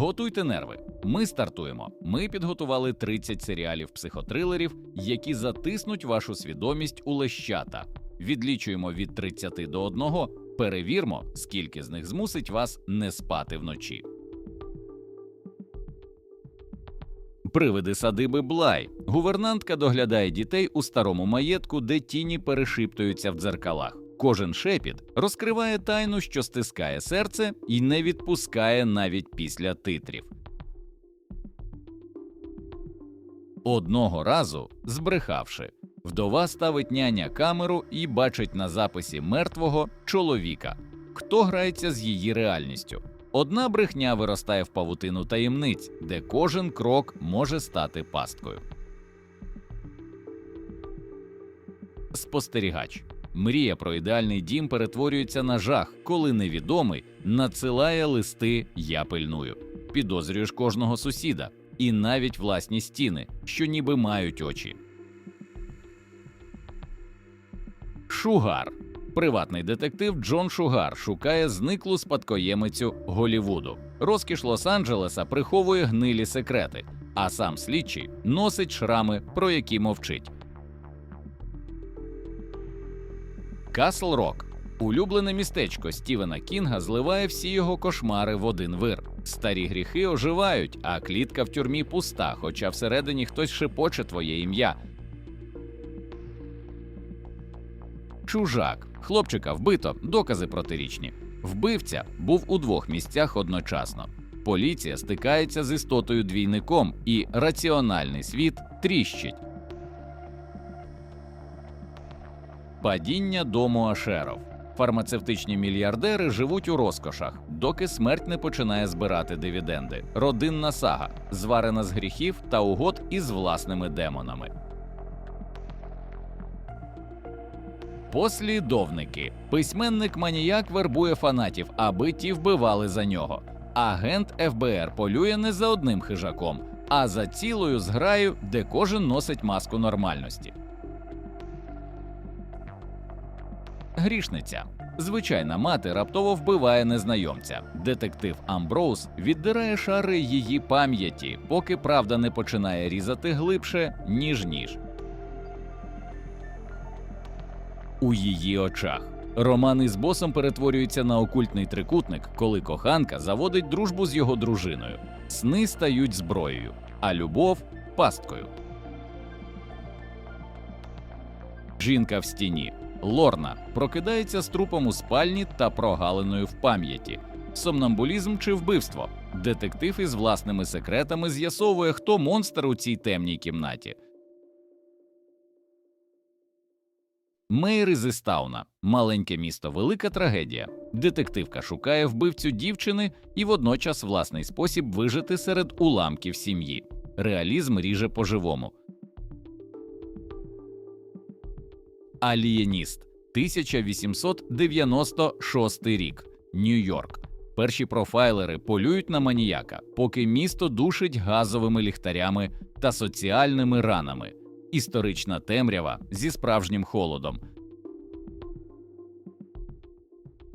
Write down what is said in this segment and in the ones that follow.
Готуйте нерви. Ми стартуємо. Ми підготували 30 серіалів психотрилерів, які затиснуть вашу свідомість у лещата. Відлічуємо від 30 до 1, перевірмо, скільки з них змусить вас не спати вночі. Привиди садиби Блай. Гувернантка доглядає дітей у старому маєтку, де тіні перешиптуються в дзеркалах. Кожен шепіт розкриває тайну, що стискає серце і не відпускає навіть після титрів. Одного разу, збрехавши, вдова ставить няня камеру і бачить на записі мертвого чоловіка. Хто грається з її реальністю? Одна брехня виростає в павутину таємниць, де кожен крок може стати пасткою. Спостерігач. Мрія про ідеальний дім перетворюється на жах, коли невідомий надсилає листи Я пильную. Підозрюєш кожного сусіда і навіть власні стіни, що ніби мають очі. Шугар. Приватний детектив Джон Шугар шукає зниклу спадкоємицю Голівуду. Розкіш Лос-Анджелеса приховує гнилі секрети, а сам слідчий носить шрами, про які мовчить. Касл Рок. Улюблене містечко Стівена Кінга зливає всі його кошмари в один вир. Старі гріхи оживають, а клітка в тюрмі пуста, хоча всередині хтось шепоче твоє ім'я. Чужак. Хлопчика вбито, докази протирічні. Вбивця був у двох місцях одночасно. Поліція стикається з істотою двійником, і раціональний світ тріщить. Падіння дому Ашеров. Фармацевтичні мільярдери живуть у розкошах, доки смерть не починає збирати дивіденди. Родинна сага, зварена з гріхів та угод із власними демонами. Послідовники. Письменник маніяк вербує фанатів, аби ті вбивали за нього. Агент ФБР полює не за одним хижаком, а за цілою зграю, де кожен носить маску нормальності. Грішниця. Звичайна мати раптово вбиває незнайомця. Детектив Амброуз віддирає шари її пам'яті, поки правда не починає різати глибше, ніж ніж. У її очах. Роман із босом перетворюється на окультний трикутник, коли коханка заводить дружбу з його дружиною. Сни стають зброєю, а любов пасткою. Жінка в стіні. Лорна прокидається з трупом у спальні та прогалиною в пам'яті. Сомнамбулізм чи вбивство. Детектив із власними секретами з'ясовує, хто монстр у цій темній кімнаті. Мейр із Істауна. маленьке місто, велика трагедія. Детективка шукає вбивцю дівчини і водночас власний спосіб вижити серед уламків сім'ї. Реалізм ріже по-живому. Алієніст 1896 рік. Нью-Йорк. Перші профайлери полюють на маніяка, поки місто душить газовими ліхтарями та соціальними ранами. Історична темрява зі справжнім холодом.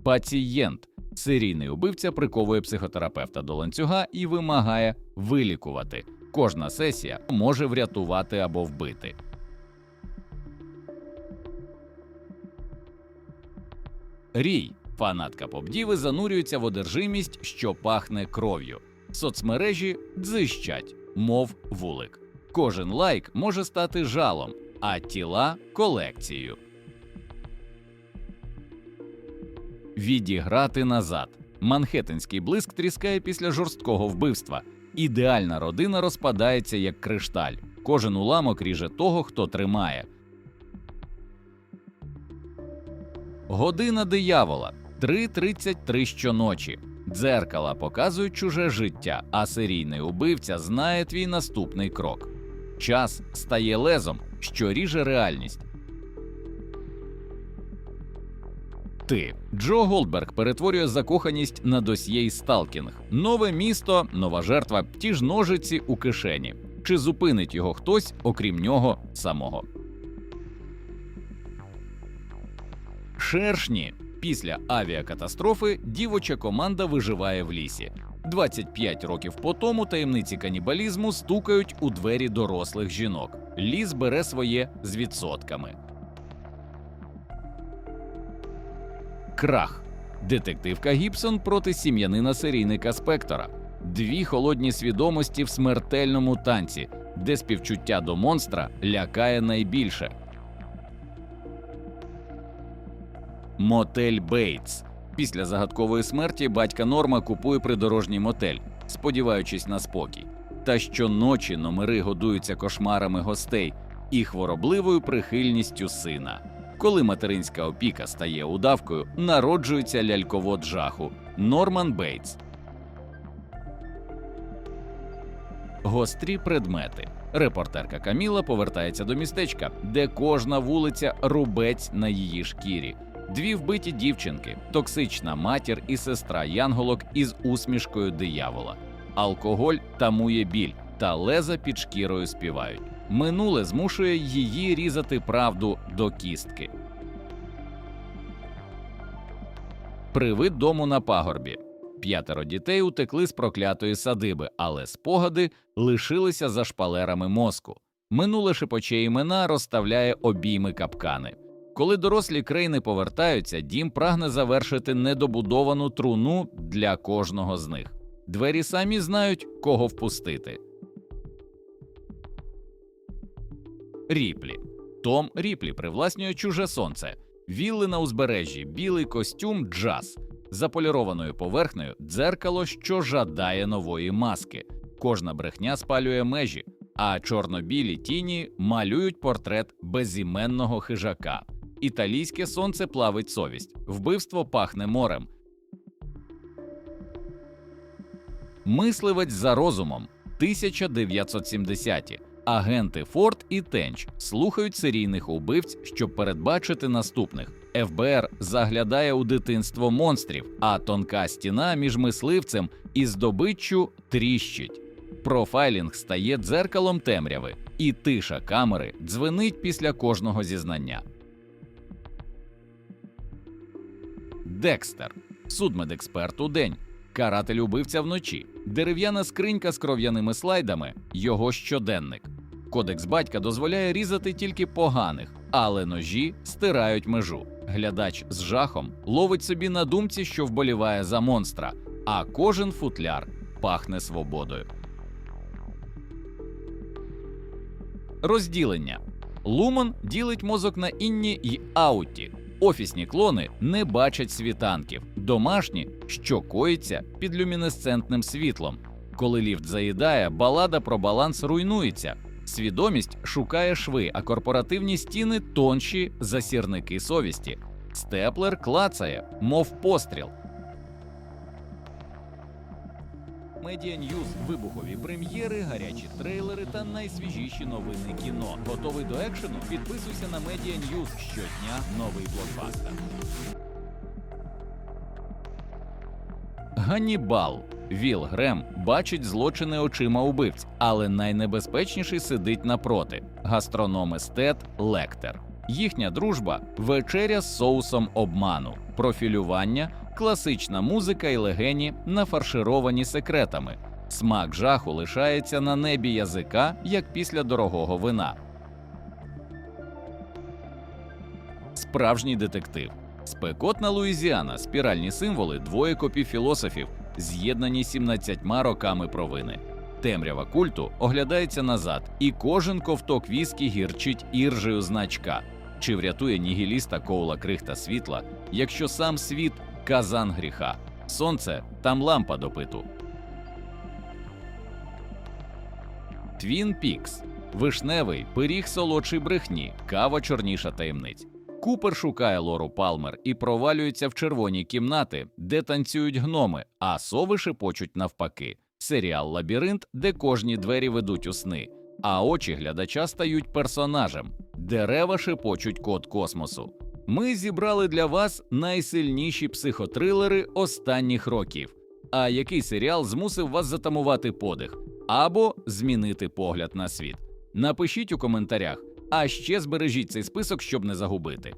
Пацієнт. Серійний убивця приковує психотерапевта до ланцюга і вимагає вилікувати. Кожна сесія може врятувати або вбити. Рій. Фанатка попдіви занурюється в одержимість, що пахне кров'ю. Соцмережі дзищать, мов вулик. Кожен лайк може стати жалом, а тіла колекцією. Відіграти назад. Манхеттенський блиск тріскає після жорсткого вбивства. Ідеальна родина розпадається як кришталь. Кожен уламок ріже того, хто тримає. Година диявола 3.33 щоночі. Дзеркала показують чуже життя, а серійний убивця знає твій наступний крок. Час стає лезом, що ріже реальність. Ти Джо Голдберг перетворює закоханість на досьє сталкінг. Нове місто, нова жертва, ті ж ножиці у кишені. Чи зупинить його хтось, окрім нього самого? Шершні. Після авіакатастрофи дівоча команда виживає в лісі. 25 років по тому таємниці канібалізму стукають у двері дорослих жінок. Ліс бере своє з відсотками. Крах. Детективка Гібсон проти сім'янина серійника Спектора. Дві холодні свідомості в смертельному танці, де співчуття до монстра лякає найбільше. Мотель Бейтс. Після загадкової смерті батька Норма купує придорожній мотель, сподіваючись на спокій. Та щоночі номери годуються кошмарами гостей і хворобливою прихильністю сина. Коли материнська опіка стає удавкою, народжується ляльковод жаху Норман Бейтс. Гострі предмети. Репортерка Каміла повертається до містечка, де кожна вулиця рубець на її шкірі. Дві вбиті дівчинки, токсична матір і сестра Янголок із усмішкою диявола. Алкоголь тамує біль, та леза під шкірою співають. Минуле змушує її різати правду до кістки. Привид дому на пагорбі. П'ятеро дітей утекли з проклятої садиби, але спогади лишилися за шпалерами мозку. Минуле шепоче імена розставляє обійми капкани. Коли дорослі крейни повертаються, дім прагне завершити недобудовану труну для кожного з них. Двері самі знають, кого впустити. Ріплі. Том Ріплі привласнює чуже сонце. Вілли на узбережжі, білий костюм, джаз. За полірованою поверхнею дзеркало, що жадає нової маски. Кожна брехня спалює межі, а чорно-білі тіні малюють портрет безіменного хижака. Італійське сонце плавить совість, вбивство пахне морем. Мисливець за розумом 1970-ті. Агенти Форд і Тенч слухають серійних убивць, щоб передбачити наступних. ФБР заглядає у дитинство монстрів, а тонка стіна між мисливцем і здобиччю тріщить. Профайлінг стає дзеркалом темряви, і тиша камери дзвенить після кожного зізнання. Декстер, судмедексперт у день, каратель убивця вночі, дерев'яна скринька з кров'яними слайдами, його щоденник. Кодекс батька дозволяє різати тільки поганих, але ножі стирають межу. Глядач з жахом ловить собі на думці, що вболіває за монстра, а кожен футляр пахне свободою. Розділення Луман ділить мозок на інні й ауті. Офісні клони не бачать світанків, домашні, що коїться під люмінесцентним світлом. Коли ліфт заїдає, балада про баланс руйнується. Свідомість шукає шви, а корпоративні стіни тонші за сірники совісті. Степлер клацає, мов постріл. Медіа Ньюз, вибухові прем'єри, гарячі трейлери та найсвіжіші новини кіно. Готовий до екшену? Підписуйся на Медіа Ньюз щодня. Новий блокбастер. Ганнібал. Віл Грем бачить злочини очима убивць, але найнебезпечніший сидить напроти гастроном естет Лектер. Їхня дружба вечеря з соусом обману, профілювання, класична музика і легені нафаршировані секретами. Смак жаху лишається на небі язика, як після дорогого вина. Справжній детектив. Спекотна Луїзіана, спіральні символи, двоє копів філософів, з'єднані 17 роками провини. Темрява культу оглядається назад, і кожен ковток віскі гірчить іржею значка. Чи врятує нігіліста коула крихта світла, якщо сам світ казан гріха, сонце там лампа допиту. Твін Пікс вишневий пиріг солодший брехні, кава чорніша таємниць. Купер шукає Лору Палмер і провалюється в червоні кімнати, де танцюють гноми, а сови шепочуть навпаки. Серіал Лабіринт, де кожні двері ведуть у сни, а очі глядача стають персонажем, дерева шепочуть код космосу. Ми зібрали для вас найсильніші психотрилери останніх років. А який серіал змусив вас затамувати подих або змінити погляд на світ? Напишіть у коментарях, а ще збережіть цей список, щоб не загубити.